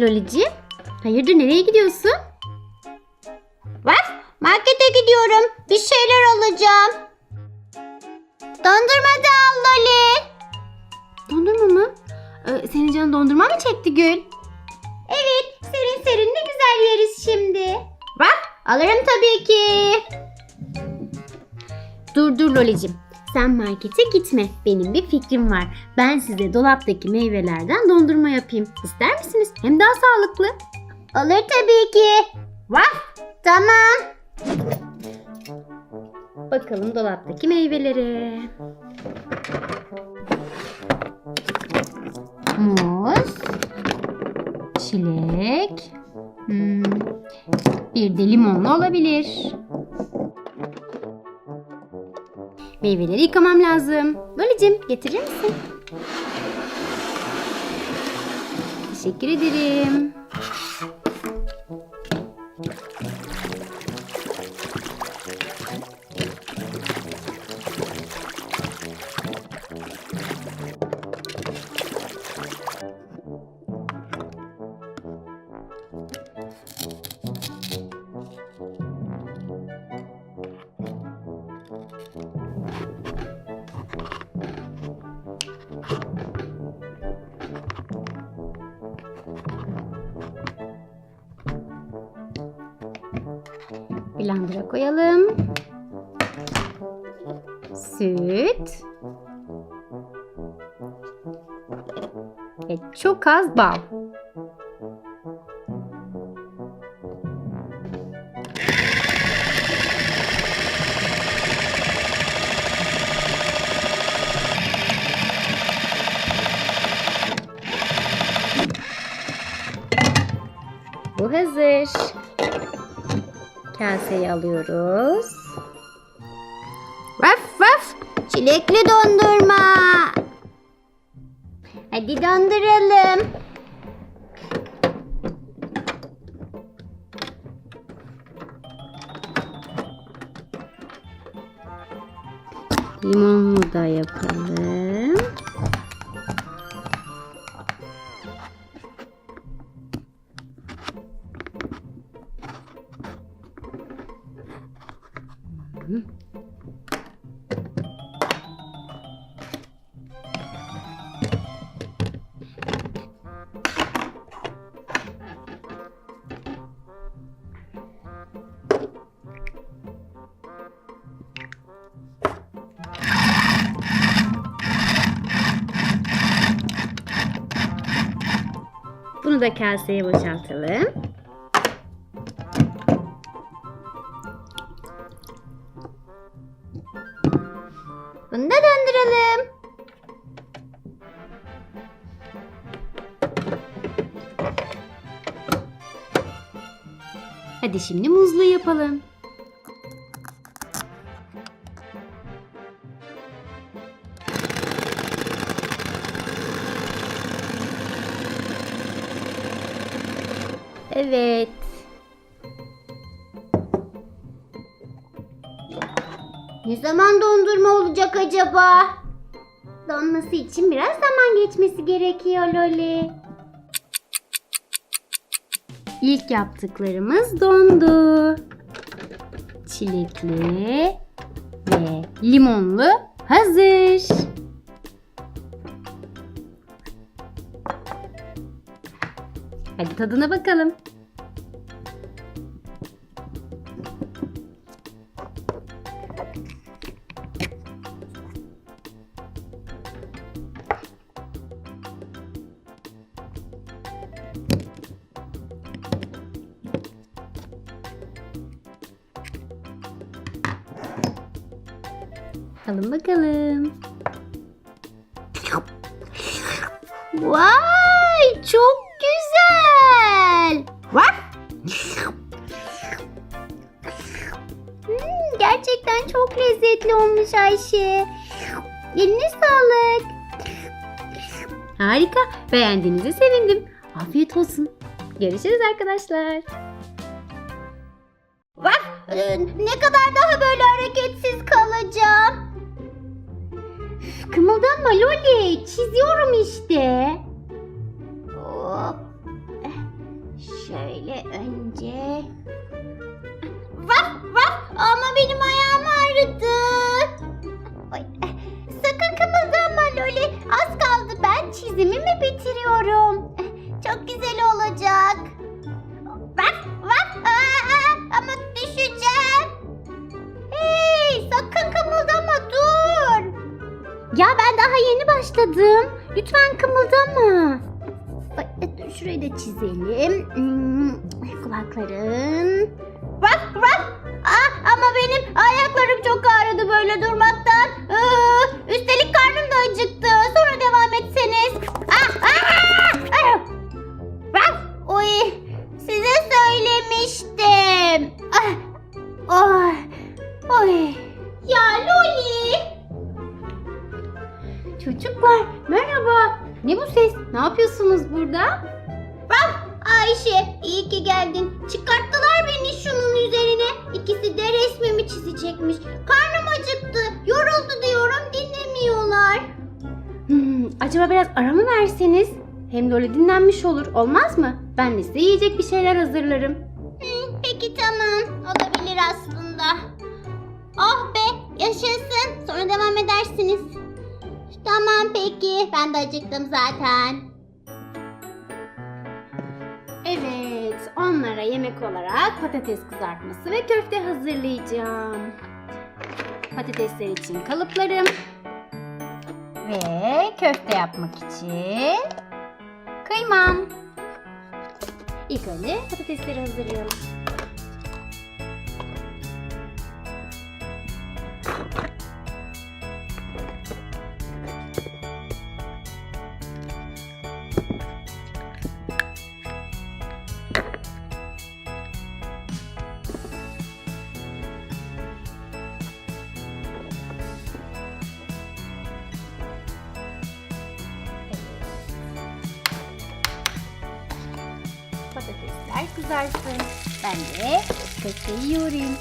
Loliciğim, hayırdır nereye gidiyorsun? Bak markete gidiyorum. Bir şeyler alacağım. Dondurma da al Loli. Dondurma mı? Ee, senin canın dondurma mı çekti Gül? Evet serin serin ne güzel yeriz şimdi. Bak alırım tabii ki. Dur dur Lolicim. Sen markete gitme. Benim bir fikrim var. Ben size dolaptaki meyvelerden dondurma yapayım. İster misiniz? Hem daha sağlıklı. Olur tabii ki. Bak tamam. Bakalım dolaptaki meyvelere. Muz, çilek, hmm, bir de limonlu olabilir. Meyveleri yıkamam lazım. Lolicim getirir misin? Teşekkür ederim. Blender'a koyalım. Süt. Ve çok az bal. Bu hazır. Kaseyi alıyoruz. Vaf vaf. Çilekli dondurma. Hadi donduralım. Limonlu da yapalım. Da kaseye boşaltalım. Bunu da donduralım. Hadi şimdi muzlu yapalım. Evet. Ne zaman dondurma olacak acaba? Donması için biraz zaman geçmesi gerekiyor Loli. İlk yaptıklarımız dondu. Çilekli ve limonlu hazır. Hadi tadına bakalım. Alın bakalım. Vay çok güzel. Hmm, gerçekten çok lezzetli olmuş Ayşe. Eline sağlık. Harika. Beğendiğinize sevindim. Afiyet olsun. Görüşürüz arkadaşlar. Vaf. Ee, ne kadar daha böyle hareketsiz kalacağım? Kımıldanma Loli. Çiziyorum işte. Hop. Şöyle önce. Vaf vaf ama benim ayağım ağrıdı. Ay. Sakın kımıldanma Loli. Az kaldı ben çizimimi bitiriyorum. Anlamadım. Lütfen kımıldama. Ay, e, Şurayı da çizelim. Hmm, kulakların. Bak bak. Aa, ama benim ayaklarım çok ağrıdı böyle durmaktan. Yapıyorsunuz burada? Bak Ayşe iyi ki geldin. Çıkarttılar beni şunun üzerine. İkisi de resmimi çizecekmiş. Karnım acıktı. Yoruldu diyorum dinlemiyorlar. Hmm, acaba biraz ara mı verseniz? Hem de öyle dinlenmiş olur. Olmaz mı? Ben de size yiyecek bir şeyler hazırlarım. Hı, peki tamam olabilir aslında. Oh be yaşasın. Sonra devam edersiniz. Tamam peki ben de acıktım zaten. Evet, onlara yemek olarak patates kızartması ve köfte hazırlayacağım. Patatesler için kalıplarım ve köfte yapmak için kıymam. İlk önce patatesleri hazırlayalım. Patatesler kızarsın. Ben de köfteyi yoğurayım.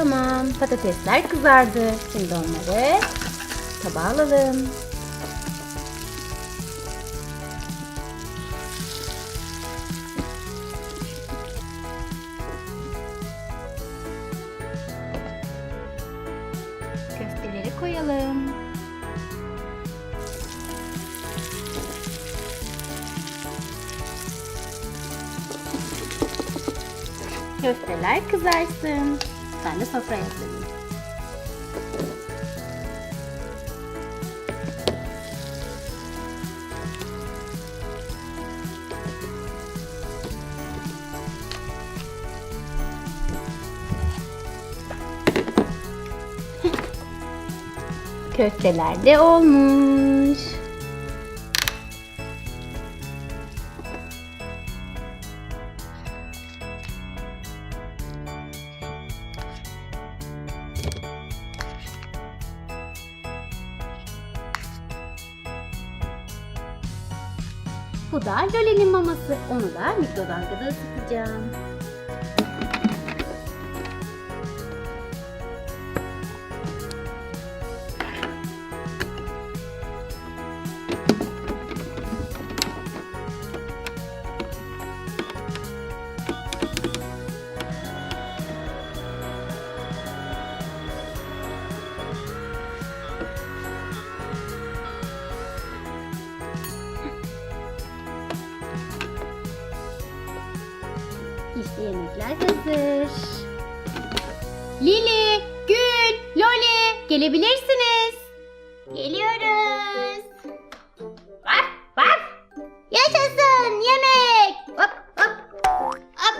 Tamam, patatesler kızardı. Şimdi onları tabağa alalım. Köfteleri koyalım. Köfteler kızarsın. Ben de sofraya hazırlayayım. Köfteler de olmuş. Loli'nin maması. Onu da mikrodalgada ısıtacağım. İşte yemekler hazır. Lili, Gül, Loli gelebilirsiniz. Geliyoruz. Var var. Yaşasın yemek. Hop hop. Hop.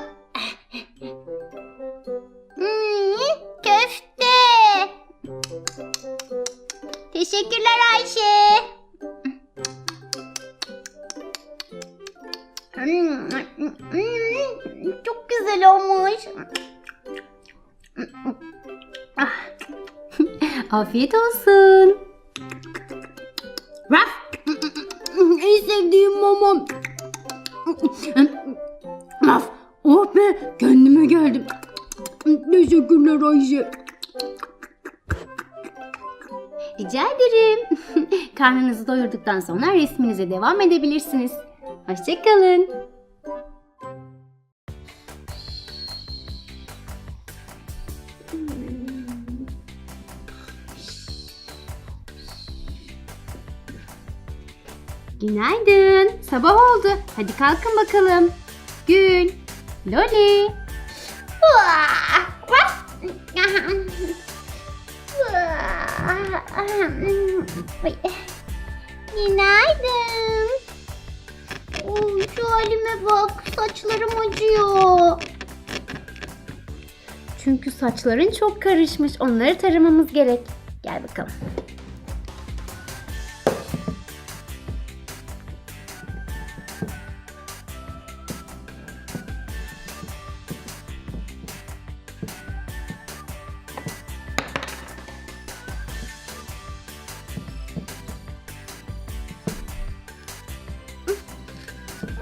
Hmm, köfte. Teşekkürler Ayşe. Hmm, Çok güzel olmuş. Ah. Afiyet olsun. Raf. En sevdiğim mamam. Of, oh be kendime geldim. Teşekkürler Ayşe. Rica ederim. Karnınızı doyurduktan sonra resminize devam edebilirsiniz. Hoşçakalın. Günaydın. Sabah oldu. Hadi kalkın bakalım. Gül, Loli. Ay. Günaydın. Oy, şu halime bak. Saçlarım acıyor. Çünkü saçların çok karışmış. Onları taramamız gerek. Gel bakalım.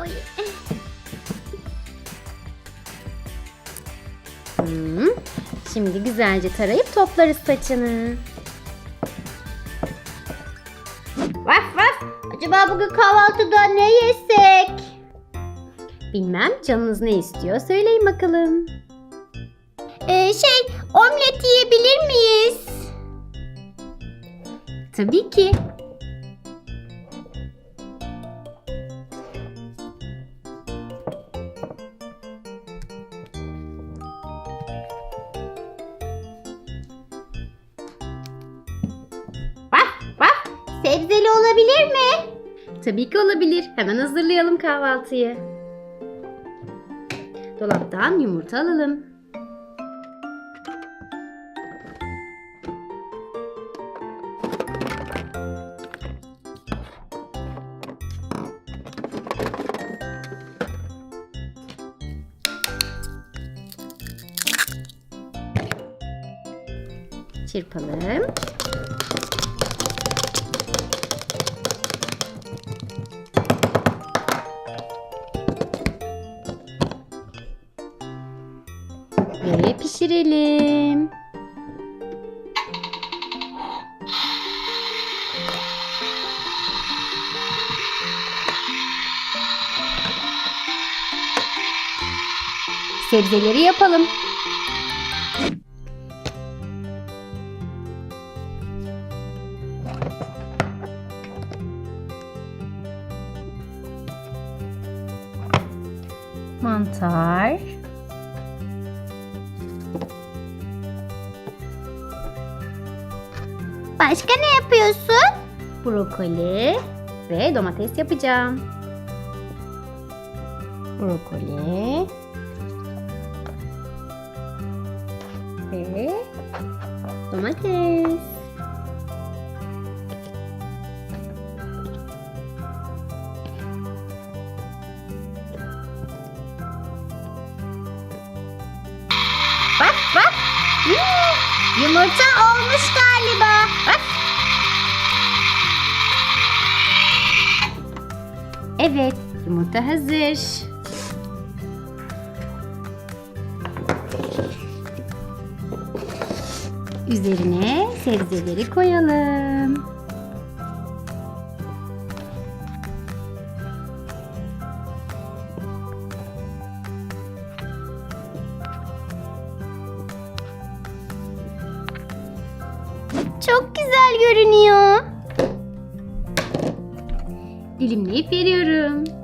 Oy. Hmm. Şimdi güzelce tarayıp toplarız saçını. Vaf vaf. Acaba bugün kahvaltıda ne yesek? Bilmem canınız ne istiyor söyleyin bakalım. Ee, şey, omlet yiyebilir miyiz? Tabii ki. Tabii ki olabilir. Hemen hazırlayalım kahvaltıyı. Dolaptan yumurta alalım. Çırpalım. Sebzeleri yapalım. Mantar. Başka ne yapıyorsun? brokoli ve domates yapacağım. Brokoli domates. Bak bak. Hmm, yumurta olmuş galiba. Bak. Evet, yumurta hazır. Üzerine sebzeleri koyalım. Çok güzel görünüyor. Dilimleyip veriyorum.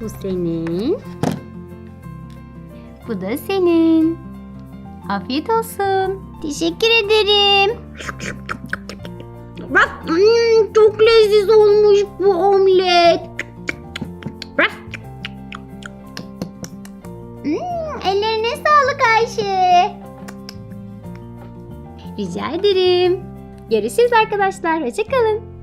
Bu senin. Bu da senin. Afiyet olsun. Teşekkür ederim. Bak hmm, çok leziz olmuş bu omlet. Hmm, ellerine sağlık Ayşe. Rica ederim. Görüşürüz arkadaşlar. Hoşçakalın.